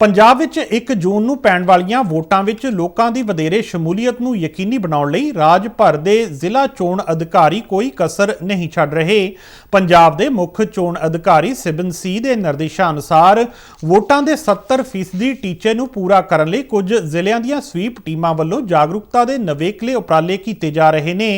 ਪੰਜਾਬ ਵਿੱਚ 1 ਜੂਨ ਨੂੰ ਪੈਣ ਵਾਲੀਆਂ ਵੋਟਾਂ ਵਿੱਚ ਲੋਕਾਂ ਦੀ ਵਧੇਰੇ ਸ਼ਮੂਲੀਅਤ ਨੂੰ ਯਕੀਨੀ ਬਣਾਉਣ ਲਈ ਰਾਜ ਭਰ ਦੇ ਜ਼ਿਲ੍ਹਾ ਚੋਣ ਅਧਿਕਾਰੀ ਕੋਈ ਕਸਰ ਨਹੀਂ ਛੱਡ ਰਹੇ। ਪੰਜਾਬ ਦੇ ਮੁੱਖ ਚੋਣ ਅਧਿਕਾਰੀ ਸਿਬਨ ਸੀ ਦੇ ਨਿਰਦੇਸ਼ਾਂ ਅਨੁਸਾਰ ਵੋਟਾਂ ਦੇ 70% ਟੀਚੇ ਨੂੰ ਪੂਰਾ ਕਰਨ ਲਈ ਕੁਝ ਜ਼ਿਲ੍ਹਿਆਂ ਦੀਆਂ ਸਵੀਪ ਟੀਮਾਂ ਵੱਲੋਂ ਜਾਗਰੂਕਤਾ ਦੇ ਨਵੇਕਲੇ ਉਪਰਾਲੇ ਕੀਤੇ ਜਾ ਰਹੇ ਨੇ।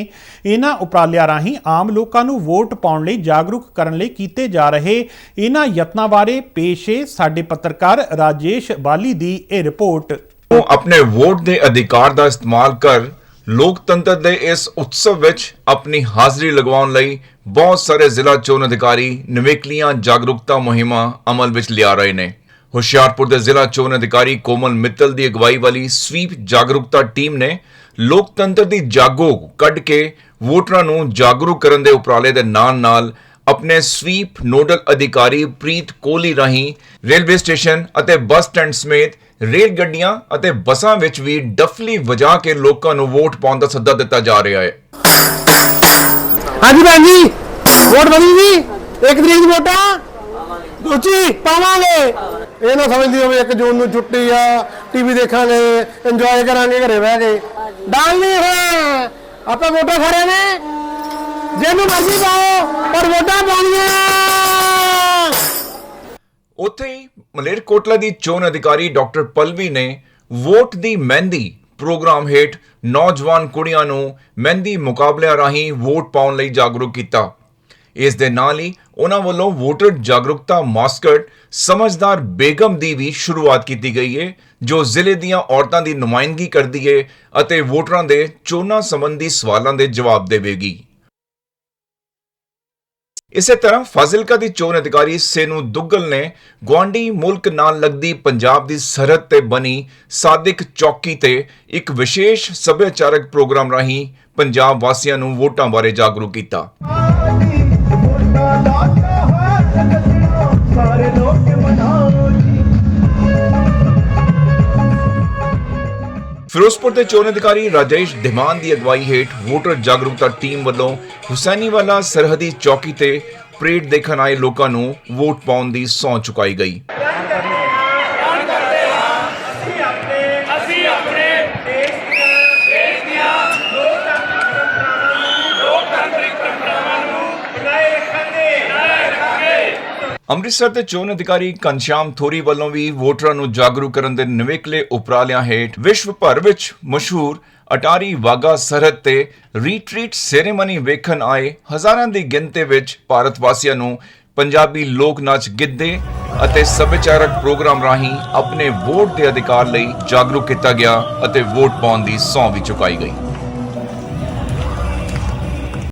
ਇਹਨਾਂ ਉਪਰਾਲਿਆਂ ਰਾਹੀਂ ਆਮ ਲੋਕਾਂ ਨੂੰ ਵੋਟ ਪਾਉਣ ਲਈ ਜਾਗਰੂਕ ਕਰਨ ਲਈ ਕੀਤੇ ਜਾ ਰਹੇ ਇਹਨਾਂ ਯਤਨਾਂ ਬਾਰੇ ਪੇਸ਼ ਹੈ ਸਾਡੇ ਪੱਤਰਕਾਰ ਰਾਜੇਸ਼ ਬਾਲੀ ਦੀ ਇਹ ਰਿਪੋਰਟ। ਨੂੰ ਆਪਣੇ ਵੋਟ ਦੇ ਅਧਿਕਾਰ ਦਾ ਇਸਤੇਮਾਲ ਕਰ, ਲੋਕਤੰਤਰ ਦੇ ਇਸ ਉਤਸਵ ਵਿੱਚ ਆਪਣੀ ਹਾਜ਼ਰੀ ਲਗਵਾਉਣ ਲਈ ਬਹੁਤ ਸਾਰੇ ਜ਼ਿਲ੍ਹਾ ਚੋਣ ਅਧਿਕਾਰੀ ਨਿਵੇਕਲੀਆਂ ਜਾਗਰੂਕਤਾ ਮੁਹਿੰਮਾਂ ਅਮਲ ਵਿੱਚ ਲਿਆ ਰਹੇ ਨੇ। ਹੁਸ਼ਿਆਰਪੁਰ ਦੇ ਜ਼ਿਲ੍ਹਾ ਚੋਣ ਅਧਿਕਾਰੀ ਕੋਮਲ ਮਿੱਤਲ ਦੀ ਅਗਵਾਈ ਵਾਲੀ ਸਵੀਪ ਜਾਗਰੂਕਤਾ ਟੀਮ ਨੇ ਲੋਕਤੰਤਰ ਦੀ ਜਾਗੋ ਕੱਢ ਕੇ ਵੋਟਰਾਂ ਨੂੰ ਜਾਗਰੂਕ ਕਰਨ ਦੇ ਉਪਰਾਲੇ ਦੇ ਨਾਲ-ਨਾਲ ਆਪਣੇ ਸਵੀਪ ਨੋਡਲ ਅਧਿਕਾਰੀ ਪ੍ਰੀਤ ਕੋਹਲੀ ਰਾਹੀਂ ਰੇਲਵੇ ਸਟੇਸ਼ਨ ਅਤੇ ਬੱਸ ਸਟੈਂਡ ਸਮੇਤ ਰੇਲ ਗੱਡੀਆਂ ਅਤੇ ਬੱਸਾਂ ਵਿੱਚ ਵੀ ਡਫਲੀ ਵਜਾ ਕੇ ਲੋਕਾਂ ਨੂੰ ਵੋਟ ਪਾਉਣ ਦਾ ਸੱਦਾ ਦਿੱਤਾ ਜਾ ਰਿਹਾ ਹੈ। ਹਾਂਜੀ ਭੈਣ ਜੀ, ਵੋਟ ਬਣੀ ਜੀ? ਇੱਕ ਤਰੀਕ ਦੀ ਵੋਟਾਂ? ਦੂਜੀ, ਪਾਵਾਂਗੇ। ਇਹ ਨਾ ਸਮਝਦੀ ਹੋਵੇ 1 ਜੂਨ ਨੂੰ ਛੁੱਟੀ ਆ, ਟੀਵੀ ਦੇਖਾਂਗੇ, ਇੰਜੋਏ ਕਰਾਂਗੇ, ਘਰੇ ਬਹਿ ਕੇ। ਡਾਲਨੀ ਹੈ। ਆਪਾਂ ਵੋਟਾਂ ਖੜੇ ਨੇ। ਜਿਹਨੂੰ ਮਰਜ਼ੀ ਪਾਓ, ਪਰ ਵੋਟਾਂ ਪਾਉਣੀਆਂ। ਉੱਥੇ ਹੀ ਮਲੇਰਕੋਟਲਾ ਦੀ ਚੋਣ ਅਧਿਕਾਰੀ ਡਾਕਟਰ ਪਲਵੀ ਨੇ ਵੋਟ ਦੀ ਮਹਿੰਦੀ ਪ੍ਰੋਗਰਾਮ ਹੇਠ ਨੌਜਵਾਨ ਕੁੜੀਆਂ ਨੂੰ ਮਹਿੰਦੀ ਮੁਕਾਬਲਿਆਂ ਰਾਹੀਂ ਵੋਟ ਪਾਉਣ ਲਈ ਜਾਗਰੂਕ ਕੀਤਾ। ਇਸ ਦੇ ਨਾਲ ਹੀ ਉਹਨਾਂ ਵੱਲੋਂ ਵੋਟਰ ਜਾਗਰੂਕਤਾ ਮਾਸਕਟ ਸਮਝਦਾਰ ਬੇਗਮ ਦੀ ਵੀ ਸ਼ੁਰੂਆਤ ਕੀਤੀ ਗਈ ਹੈ ਜੋ ਜ਼ਿਲ੍ਹੇ ਦੀਆਂ ਔਰਤਾਂ ਦੀ ਨੁਮਾਇੰਦਗੀ ਕਰਦੀ ਹੈ ਅਤੇ ਵੋਟਰਾਂ ਦੇ ਚੋਣਾਂ ਸੰਬੰਧੀ ਸਵਾਲਾਂ ਦੇ ਜਵਾਬ ਦੇਵੇਗੀ। ਇਸੇ ਤਰ੍ਹਾਂ ਫਾਜ਼ਿਲਕਾ ਦੀ ਚੋਣ ਅਧਿਕਾਰੀ ਸੇਨੂ ਦੁੱਗਲ ਨੇ ਗਵਾਂਡੀ ਮੁਲਕ ਨਾਲ ਲੱਗਦੀ ਪੰਜਾਬ ਦੀ ਸਰਹੱਦ ਤੇ ਬਣੀ ਸਾਦਿਕ ਚੌਕੀ ਤੇ ਇੱਕ ਵਿਸ਼ੇਸ਼ ਸੱਭਿਆਚਾਰਕ ਪ੍ਰੋਗਰਾਮ ਰਾਹੀਂ ਪੰਜਾਬ ਵਾਸੀਆਂ ਨੂੰ ਵੋਟਾਂ ਬਾਰੇ ਜਾਗਰੂਕ ਕੀਤਾ। ਫਿਰੋਜ਼ਪੁਰ ਦੇ ਚੋਣ ਅਧਿਕਾਰੀ ਰਾਜੇਸ਼ ਧਿਮਾਨ ਦੀ ਅਗਵਾਈ ਹੇਠ ਵੋਟਰ ਜਾਗਰੂਕਤਾ ਟੀਮ ਵੱਲੋਂ ਹੁਸੈਨੀਵਾਲਾ ਸਰਹੱਦੀ ਚੌਕੀ ਤੇ ਪਰੇਡ ਦੇਖਣ ਆਏ ਲੋਕਾਂ ਨੂੰ ਵੋਟ ਪਾਉਣ ਦੀ ਸਹੁੰ ਚੁਕਾਈ ਗਈ। ਅੰਮ੍ਰਿਤਸਰ ਦੇ ਚੋਣ ਅਧਿਕਾਰੀ ਘਨਸ਼ਿਆਮ ਥੋਰੀ ਵੱਲੋਂ ਵੀ ਵੋਟਰਾਂ ਨੂੰ ਜਾਗਰੂਕ ਕਰਨ ਦੇ ਨਿਵੇਕਲੇ ਉਪਰਾਲਿਆਂ ਹੇਠ ਵਿਸ਼ਵ ਭਰ ਵਿੱਚ ਮਸ਼ਹੂਰ ਅਟਾਰੀ ਵਾਗਾ ਸਰਹੱਦ ਤੇ ਰੀਟਰੀਟ ਸੈਰੇਮਨੀ ਵੇਖਣ ਆਏ ਹਜ਼ਾਰਾਂ ਦੀ ਗਿਣਤੀ ਵਿੱਚ ਭਾਰਤ ਵਾਸੀਆਂ ਨੂੰ ਪੰਜਾਬੀ ਲੋਕ ਨਾਚ ਗਿੱਧੇ ਅਤੇ ਸੱਭਿਆਚਾਰਕ ਪ੍ਰੋਗਰਾਮ ਰਾਹੀਂ ਆਪਣੇ ਵੋਟ ਦੇ ਅਧਿਕਾਰ ਲਈ ਜਾਗਰੂਕ ਕੀਤਾ ਗਿਆ ਅਤੇ ਵੋਟ ਪਾਉਣ ਦੀ ਸਹੁੰ ਵੀ ਚੁਕਾਈ ਗਈ।